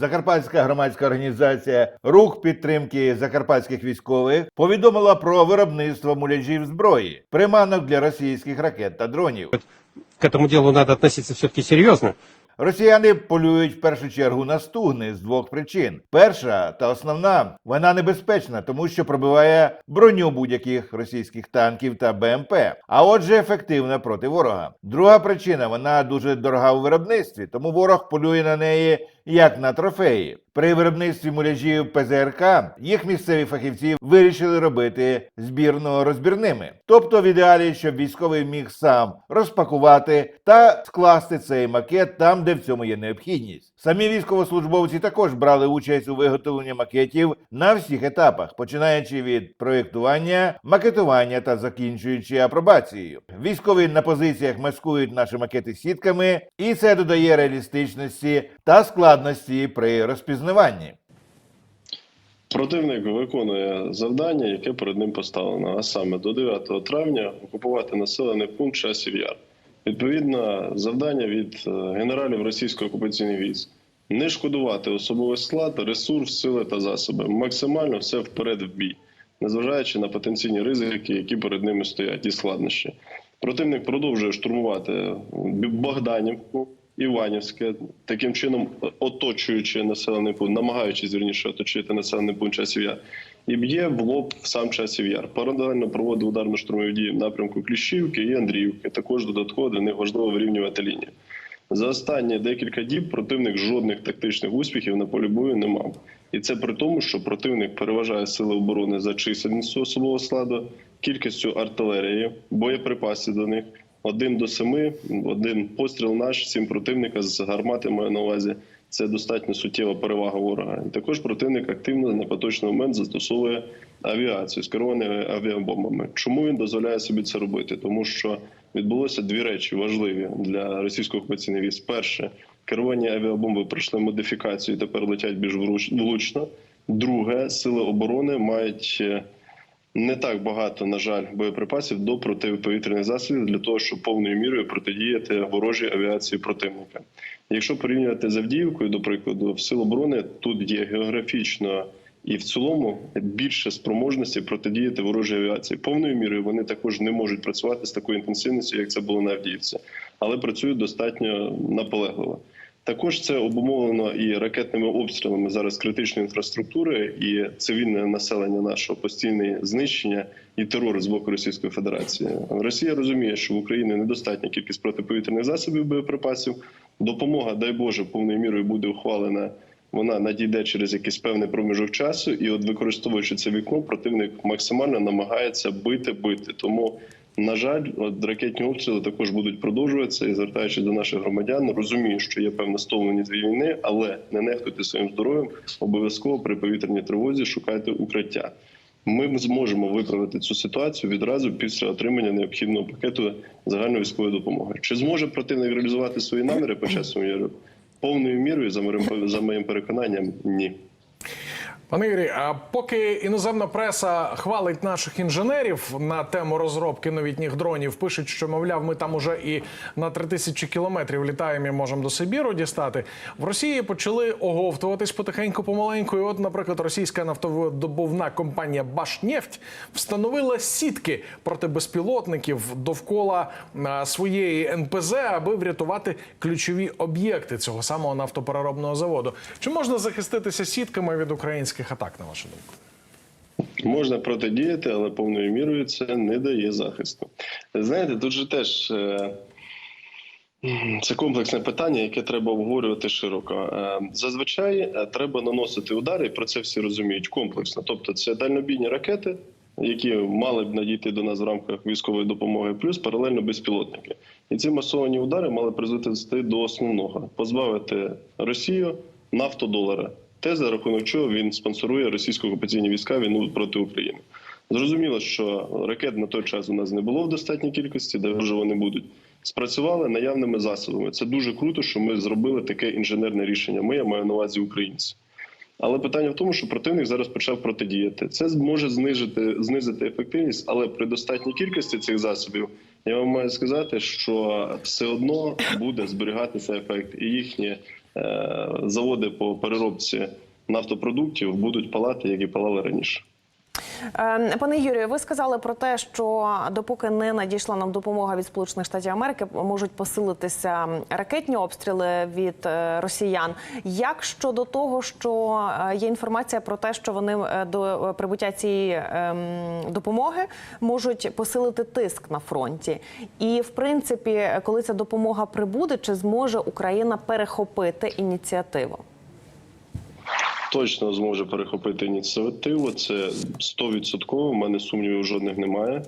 Закарпатська громадська організація Рух підтримки закарпатських військових повідомила про виробництво муляжів зброї, приманок для російських ракет та дронів. К этому делу надо относиться все-таки серьезно. Росіяни полюють в першу чергу на стугни з двох причин: перша та основна вона небезпечна, тому що пробиває броню будь-яких російських танків та БМП, а отже, ефективна проти ворога. Друга причина вона дуже дорога у виробництві, тому ворог полює на неї як на трофеї. При виробництві муляжів ПЗРК їх місцеві фахівці вирішили робити збірно розбірними, тобто в ідеалі, щоб військовий міг сам розпакувати та скласти цей макет там, де в цьому є необхідність. Самі військовослужбовці також брали участь у виготовленні макетів на всіх етапах, починаючи від проєктування, макетування та закінчуючи апробацією. Військові на позиціях маскують наші макети сітками, і це додає реалістичності та складності при розпізнаванні. Противник виконує завдання, яке перед ним поставлено, а саме до 9 травня окупувати населений пункт часів яр. Відповідно, завдання від е, генералів російської окупаційних військ не шкодувати особовий склад, ресурс, сили та засоби. Максимально все вперед в бій, незважаючи на потенційні ризики, які перед ними стоять, і складнощі. Противник продовжує штурмувати Богданівку, Іванівське, таким чином оточуючи населений пункт, намагаючись вірніше оточити населений пункт часів яр, і б'є в лоб в сам часів яр. Паралельно проводить ударно-штурмові дії в напрямку Кліщівки і Андріївки. Також додатково для них важливо вирівнювати лінію. За останні декілька діб противник жодних тактичних успіхів на полі бою не мав. І це при тому, що противник переважає сили оборони за чисельністю особового складу, кількістю артилерії, боєприпасів до них. Один до семи, один постріл наш, сім противника з гармати маю на увазі. Це достатньо суттєва перевага ворога. І також противник активно на поточний момент застосовує авіацію з керованими авіабомбами. Чому він дозволяє собі це робити? Тому що відбулося дві речі важливі для російської окупаційної військ. Перше, керовані авіабомби пройшли модифікацію, і тепер летять більш влучно. Друге, сили оборони мають е, не так багато, на жаль, боєприпасів до протиповітряних засобів для того, щоб повною мірою протидіяти ворожій авіації противника. Якщо порівнювати з Авдіївкою, до прикладу, в сил оборони тут є географічно і в цілому більше спроможності протидіяти ворожій авіації. Повною мірою вони також не можуть працювати з такою інтенсивністю, як це було на Авдіївці, але працюють достатньо наполегливо. Також це обумовлено і ракетними обстрілами зараз критичної інфраструктури і цивільне населення нашого постійне знищення і терор з боку Російської Федерації. Росія розуміє, що в Україні недостатня кількість протиповітряних засобів боєприпасів. Допомога, дай Боже, повною мірою буде ухвалена. Вона надійде через якийсь певний проміжок часу, і от використовуючи це вікно, противник максимально намагається бити, бити. Тому на жаль, от ракетні обстріли також будуть продовжуватися і звертаючись до наших громадян, розумію, що є певна стомленість від війни, але не нехтуйте своїм здоров'ям. Обов'язково при повітряній тривозі шукайте укриття. Ми зможемо виправити цю ситуацію відразу після отримання необхідного пакету загальної військової допомоги. Чи зможе противник реалізувати свої наміри по часу міру? Повною мірою за моїм переконанням, ні. Пане Юрій, а поки іноземна преса хвалить наших інженерів на тему розробки новітніх дронів, пишуть, що мовляв, ми там уже і на 3000 кілометрів літаємо і можемо до Сибіру дістати. В Росії почали оговтуватись потихеньку помаленьку. І от, наприклад, російська нафтодобувна компанія Башнефть встановила сітки проти безпілотників довкола своєї НПЗ, аби врятувати ключові об'єкти цього самого нафтопереробного заводу. Чи можна захиститися сітками від українських атак, на вашу думку? Можна протидіяти, але повною мірою це не дає захисту. Знаєте, тут же теж е, це комплексне питання, яке треба обговорювати широко. Е, Зазвичай е, треба наносити удари, і про це всі розуміють комплексно. Тобто, це дальнобійні ракети, які мали б надійти до нас в рамках військової допомоги, плюс паралельно безпілотники. І ці масовані удари мали призвести до основного позбавити Росію нафтодолара. Те, за рахунок чого він спонсорує російсько окупаційні війська війну проти України. Зрозуміло, що ракет на той час у нас не було в достатній кількості, де вже вони будуть. Спрацювали наявними засобами. Це дуже круто, що ми зробили таке інженерне рішення. Ми я маю на увазі українці. Але питання в тому, що противник зараз почав протидіяти. Це може знижити знизити ефективність, але при достатній кількості цих засобів я вам маю сказати, що все одно буде зберігатися ефект, і їхні е, заводи по переробці нафтопродуктів будуть палати, як і палали раніше. Е, Пане Юрію, ви сказали про те, що допоки не надійшла нам допомога від Сполучених Штатів Америки, можуть посилитися ракетні обстріли від е, росіян. Як щодо того, що е, є інформація про те, що вони е, до прибуття цієї ем, допомоги можуть посилити тиск на фронті, і в принципі, коли ця допомога прибуде, чи зможе Україна перехопити ініціативу? Точно зможе перехопити ініціативу. Це 100%. в мене сумнівів жодних немає.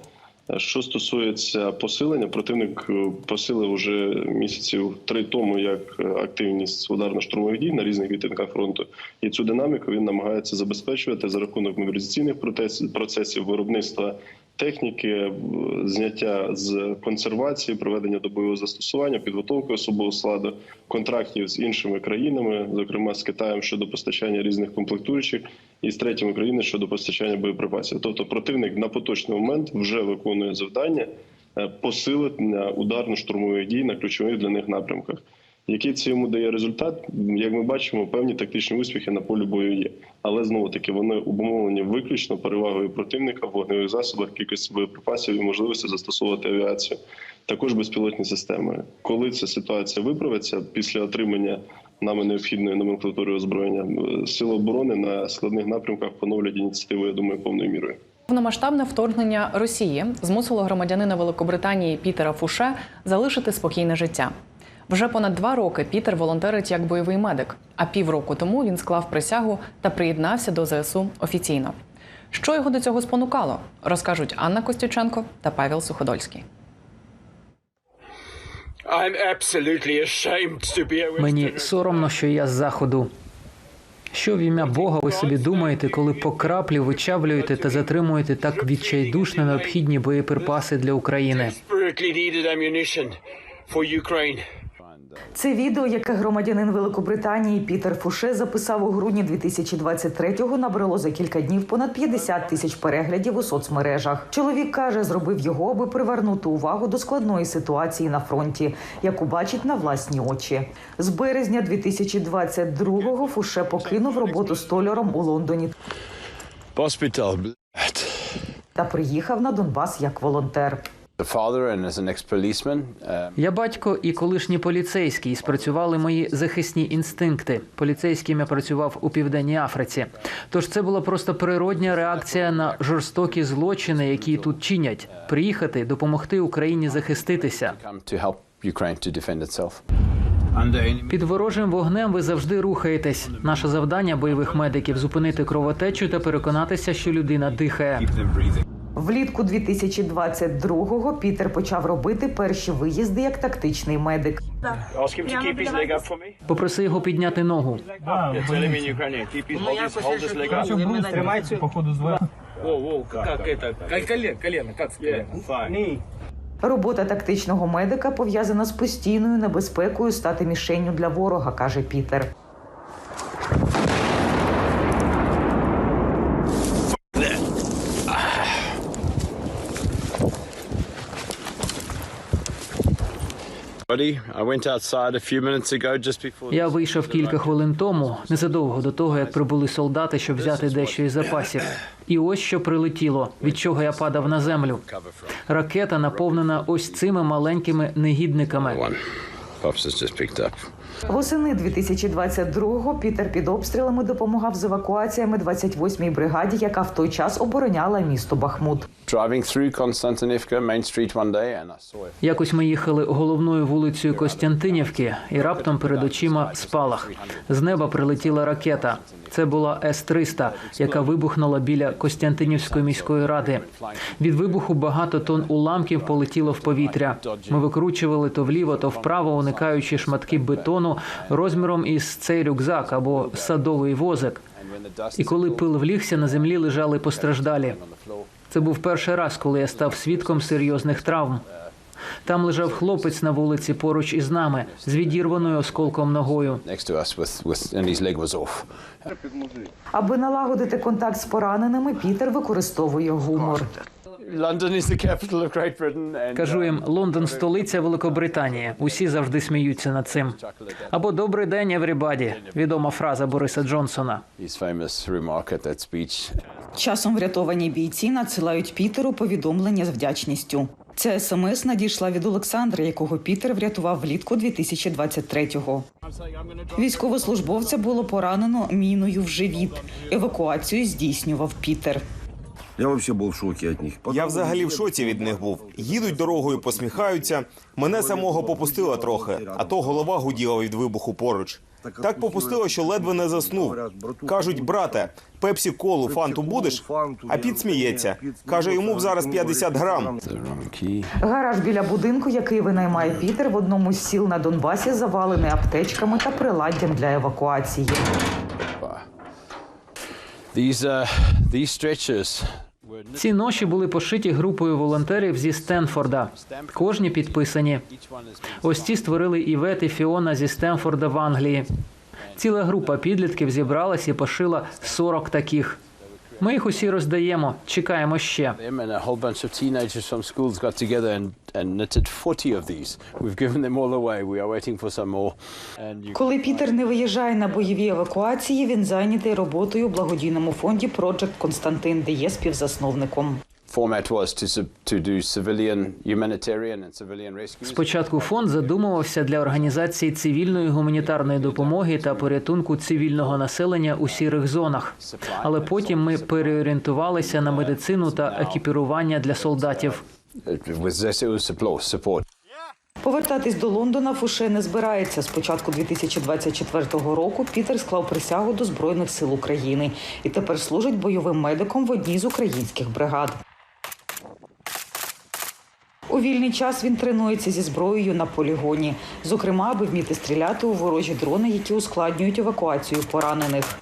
Е, Що стосується посилення, противник е, посилив уже місяців три тому як е, активність ударно-штурмових дій на різних відтинках фронту, і цю динаміку він намагається забезпечувати за рахунок мобілізаційних процес- процесів виробництва техніки, е, зняття з консервації, проведення до бойового застосування, підготовки особового складу, контрактів з іншими країнами, зокрема з Китаєм щодо постачання різних комплектуючих, і з третіми країнами щодо постачання боєприпасів. Тобто противник на поточний момент вже виконує завдання е, посилення ударно-штурмових дій на ключових для них напрямках. Який це йому дає результат? Як ми бачимо, певні тактичні успіхи на полі бою є. Але знову таки вони обумовлені виключно перевагою противника в вогневих засобах, кількості боєприпасів і можливості застосовувати авіацію. Також безпілотні системи. Коли ця ситуація виправиться після отримання нами необхідної номенклатури озброєння, е, сили оборони на складних напрямках поновлять ініціативу, я думаю, повною мірою. Повномасштабне вторгнення Росії змусило громадянина Великобританії Пітера Фуше залишити спокійне життя. Вже понад два роки Пітер волонтерить як бойовий медик, а півроку тому він склав присягу та приєднався до ЗСУ офіційно. Що його до цього спонукало, розкажуть Анна Костюченко та Павел Суходольський. I'm absolutely ashamed to be a Мені соромно, що я з заходу. Що в ім'я Бога ви собі думаєте, коли по краплі вичавлюєте та затримуєте так відчайдушно необхідні боєприпаси для України? Це відео, яке громадянин Великобританії Пітер Фуше записав у грудні 2023-го, набрало за кілька днів понад 50 тисяч переглядів у соцмережах. Чоловік каже, зробив його, аби привернути увагу до складної ситуації на фронті, яку бачить на власні очі. З березня 2022-го Фуше покинув роботу столяром у Лондоні Hospital, та приїхав на Донбас як волонтер. The father and as an ex-policeman, um, Я батько і колишній поліцейський. Спрацювали мої захисні інстинкти. Поліцейським я працював у південній Африці. Тож це була просто природня реакція на жорстокі злочини, які тут чинять. Приїхати, допомогти Україні захиститися. come to help Ukraine to defend itself. Під ворожим вогнем ви завжди рухаєтесь. Наше завдання бойових медиків зупинити кровотечу та переконатися, що людина дихає. Влітку 2022-го Пітер почав робити перші виїзди як тактичний медик. Попроси його підняти ногу. Up. Тримайте, походу? Fine. Робота тактичного медика пов'язана з постійною небезпекою стати мішенню для ворога, каже Пітер. Я вийшов кілька хвилин тому, незадовго до того, як прибули солдати, щоб взяти дещо із запасів. І ось що прилетіло, від чого я падав на землю. Ракета наповнена ось цими маленькими негідниками. Восени 2022-го Пітер під обстрілами допомагав з евакуаціями 28-й бригаді, яка в той час обороняла місто Бахмут. Якось ми їхали головною вулицею Костянтинівки, і раптом перед очима спалах. З неба прилетіла ракета. Це була С-300, яка вибухнула біля Костянтинівської міської ради. Від вибуху багато тонн уламків полетіло в повітря. Ми викручували то вліво, то вправо, уникаючи шматки бетону розміром із цей рюкзак або садовий возик. І коли пил влігся, на землі лежали постраждалі. Це був перший раз, коли я став свідком серйозних травм. Там лежав хлопець на вулиці поруч із нами з відірваною осколком ногою. Аби налагодити контакт з пораненими, Пітер використовує гумор. London is the capital of Great Britain. And, Кажу їм, Лондон столиця Великобританії. Усі завжди сміються над цим. Або добрий день, еврібаді. Відома фраза Бориса Джонсона. his famous remark at that speech. Часом врятовані бійці надсилають Пітеру повідомлення з вдячністю. Ця смс надійшла від Олександра, якого Пітер врятував влітку 2023-го. Військовослужбовця було поранено міною в живіт. Евакуацію здійснював Пітер. Я вообще был в шоке от них. Я взагалі в шоці від них був. Їдуть дорогою, посміхаються. Мене самого попустило трохи, а то голова гуділа від вибуху поруч. Так попустило, що ледве не заснув. Кажуть, брате, пепсі колу, фанту будеш? А піт сміється. Каже, йому б зараз 50 грам. Гараж біля будинку, який винаймає Пітер, в одному з сіл на Донбасі завалений аптечками та приладдям для евакуації. Ці ноші були пошиті групою волонтерів зі Стенфорда. Кожні підписані. Ось ці створили Івет і Фіона зі Стенфорда в Англії. Ціла група підлітків зібралась і пошила 40 таких. Ми їх усі роздаємо, чекаємо ще. them and a whole bunch of teenagers from schools got together and, and knitted 40 of these. We've given them all away. We are waiting for some more. And you Коли Пітер не виїжджає на бойові евакуації, він зайнятий роботою у благодійному фонді Project Константин, де є співзасновником. Format was to, sub- to do civilian humanitarian and civilian rescue. Спочатку фонд задумувався для організації цивільної гуманітарної допомоги та порятунку цивільного населення у сірих зонах. Але потім ми переорієнтувалися на медицину та екіпірування для солдатів. Повертатись до Лондона Фуше не збирається. З початку 2024 року Пітер склав присягу до Збройних сил України і тепер служить бойовим медиком в одній з українських бригад. У вільний час він тренується зі зброєю на полігоні, зокрема, аби вміти стріляти у ворожі дрони, які ускладнюють евакуацію поранених.